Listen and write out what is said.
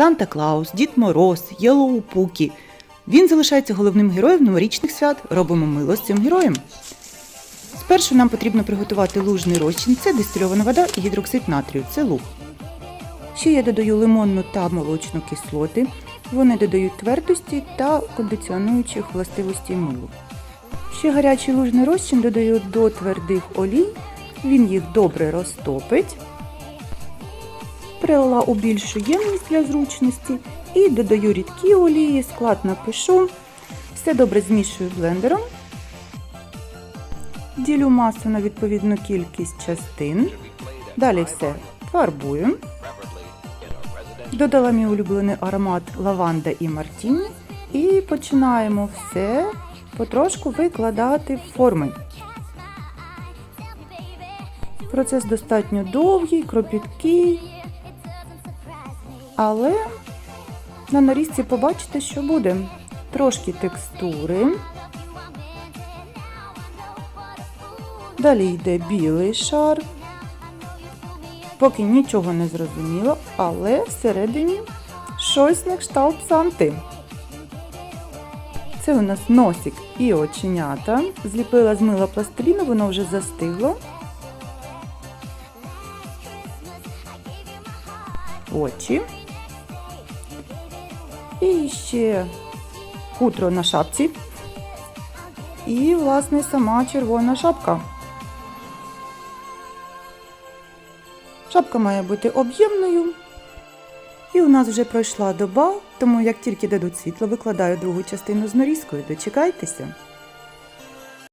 Санта Клаус, Дід Мороз, Єлоу Пукі. Він залишається головним героєм новорічних свят. Робимо мило з цим героєм. Спершу нам потрібно приготувати лужний розчин. Це дистильована вода і гідроксид натрію. Це луг. Ще я додаю лимонну та молочну кислоти. Вони додають твердості та кондиціонуючих властивості милу. Ще гарячий лужний розчин додаю до твердих олій. Він їх добре розтопить. Перелила у більшу ємність для зручності і додаю рідкі олії, склад напишу. Все добре змішую блендером. Ділю масу на відповідну кількість частин. Далі все фарбую. Додала мій улюблений аромат лаванда і мартіні. І починаємо все потрошку викладати в форми. Процес достатньо довгий, кропіткий, але на нарізці побачите, що буде. Трошки текстури. Далі йде білий шар. Поки нічого не зрозуміло, але всередині щось на кшталт Санти. Це у нас носик і оченята. Зліпила з мила пластиліну, воно вже застигло. Очі. І ще хутро на шапці. І, власне, сама червона шапка. Шапка має бути об'ємною. І у нас вже пройшла доба, тому як тільки дадуть світло, викладаю другу частину з нарізкою. Дочекайтеся.